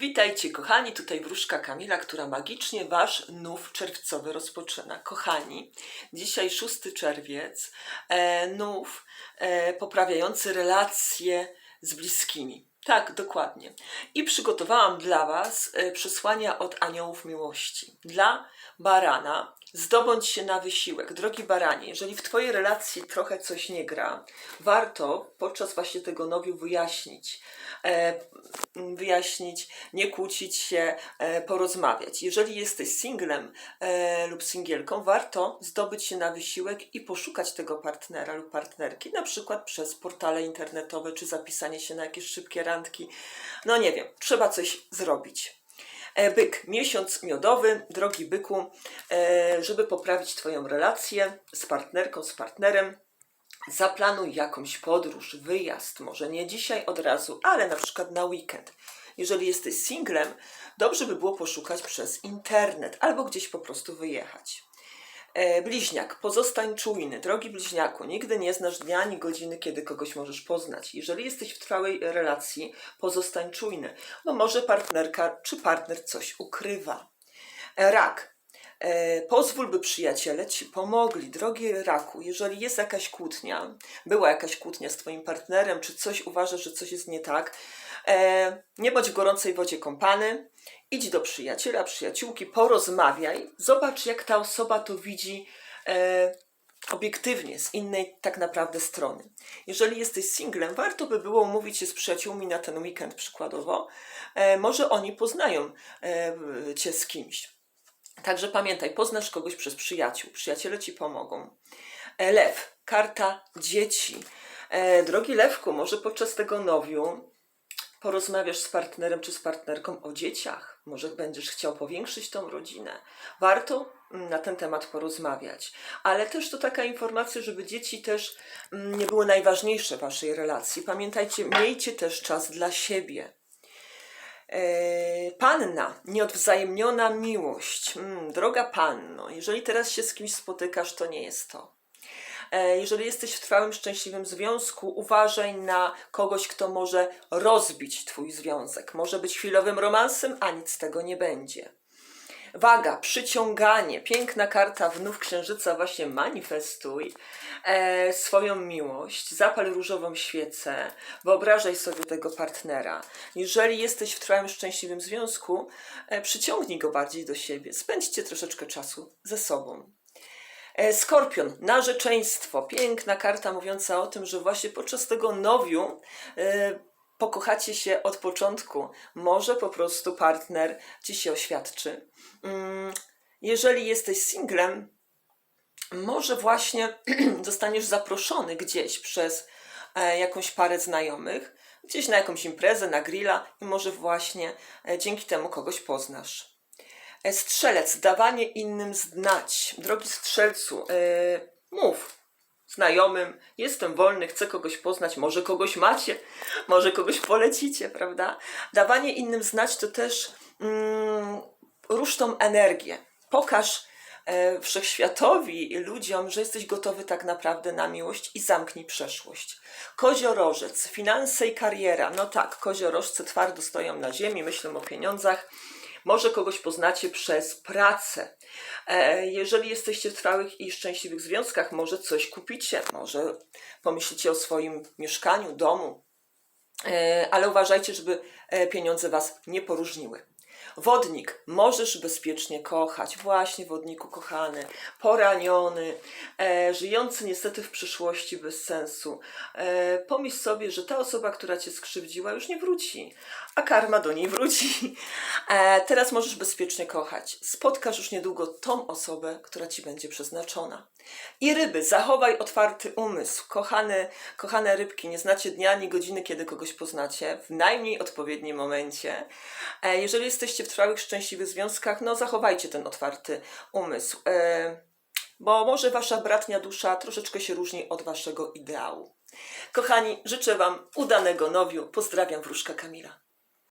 Witajcie kochani, tutaj wróżka Kamila, która magicznie Wasz nów czerwcowy rozpoczyna. Kochani, dzisiaj 6 czerwiec, e, nów e, poprawiający relacje z bliskimi. Tak, dokładnie. I przygotowałam dla Was e, przesłania od aniołów miłości. Dla barana zdobądź się na wysiłek. Drogi baranie, jeżeli w Twojej relacji trochę coś nie gra, warto podczas właśnie tego nowiu wyjaśnić, e, wyjaśnić, nie kłócić się, e, porozmawiać. Jeżeli jesteś singlem e, lub singielką, warto zdobyć się na wysiłek i poszukać tego partnera lub partnerki, na przykład przez portale internetowe, czy zapisanie się na jakieś szybkie randki. No nie wiem, trzeba coś zrobić. E, Byk, miesiąc miodowy, drogi byku, e, żeby poprawić Twoją relację z partnerką, z partnerem, zaplanuj jakąś podróż, wyjazd, może nie dzisiaj od razu, ale na przykład na weekend. Jeżeli jesteś singlem, dobrze by było poszukać przez internet albo gdzieś po prostu wyjechać. E, bliźniak, pozostań czujny. Drogi bliźniaku, nigdy nie znasz dnia ani godziny, kiedy kogoś możesz poznać. Jeżeli jesteś w trwałej relacji, pozostań czujny, bo może partnerka czy partner coś ukrywa. E, rak, pozwól, by przyjaciele ci pomogli. Drogi raku, jeżeli jest jakaś kłótnia, była jakaś kłótnia z twoim partnerem, czy coś uważasz, że coś jest nie tak, e, nie bądź w gorącej wodzie kąpany, idź do przyjaciela, przyjaciółki, porozmawiaj, zobacz, jak ta osoba to widzi. E, obiektywnie, z innej tak naprawdę strony. Jeżeli jesteś singlem, warto by było umówić się z przyjaciółmi na ten weekend przykładowo. E, może oni poznają e, cię z kimś. Także pamiętaj, poznasz kogoś przez przyjaciół. Przyjaciele ci pomogą. E, Lew, karta dzieci. E, drogi Lewku, może podczas tego nowiu porozmawiasz z partnerem czy z partnerką o dzieciach. Może będziesz chciał powiększyć tą rodzinę. Warto mm, na ten temat porozmawiać. Ale też to taka informacja, żeby dzieci też mm, nie były najważniejsze w waszej relacji. Pamiętajcie, miejcie też czas dla siebie. E, Panna, nieodwzajemniona miłość. Mm, droga panno, jeżeli teraz się z kimś spotykasz, to nie jest to. E, Jeżeli jesteś w trwałym, szczęśliwym związku, uważaj na kogoś, kto może rozbić twój związek. Może być chwilowym romansem, a nic z tego nie będzie. Waga, przyciąganie, piękna karta wnów księżyca, właśnie manifestuj e, swoją miłość, zapal różową świecę, wyobrażaj sobie tego partnera. Jeżeli jesteś w trwałym, szczęśliwym związku, e, przyciągnij go bardziej do siebie, spędźcie troszeczkę czasu ze sobą. E, Skorpion, narzeczeństwo, piękna karta mówiąca o tym, że właśnie podczas tego nowiu e, pokochacie się od początku. Może po prostu partner ci się oświadczy. Mm, Jeżeli jesteś singlem, może właśnie zostaniesz zaproszony gdzieś przez e, jakąś parę znajomych, gdzieś na jakąś imprezę, na grilla i może właśnie e, dzięki temu kogoś poznasz. E, Strzelec, dawanie innym znać. Drogi strzelcu, mów znajomym, jestem wolny, chcę kogoś poznać, może kogoś macie, może kogoś polecicie, prawda? Dawanie innym znać to też mm, rusz tą energię. Pokaż e, wszechświatowi ludziom, że jesteś gotowy tak naprawdę na miłość i zamknij przeszłość. Koziorożec, finanse i kariera. No tak, koziorożce twardo stoją na ziemi, myślą o pieniądzach. Może kogoś poznacie przez pracę. E, Jeżeli jesteście w trwałych i szczęśliwych związkach, może coś kupicie, może pomyślicie o swoim mieszkaniu, domu, E, ale uważajcie, żeby e, pieniądze was nie poróżniły. Wodnik, możesz bezpiecznie kochać, właśnie wodniku kochany, poraniony, e, żyjący niestety w przyszłości bez sensu. E, pomyśl sobie, że ta osoba, która cię skrzywdziła, już nie wróci, a karma do niej wróci. E, teraz możesz bezpiecznie kochać. Spotkasz już niedługo tą osobę, która ci będzie przeznaczona. I ryby, zachowaj otwarty umysł. Kochane, kochane rybki, nie znacie dnia ani godziny, kiedy kogoś poznacie, w najmniej odpowiednim momencie. E, jeżeli jesteście w trwałych, szczęśliwych związkach, no zachowajcie ten otwarty umysł. E, bo może wasza bratnia dusza troszeczkę się różni od waszego ideału. Kochani, życzę wam udanego nowiu. Pozdrawiam, wróżka Kamila.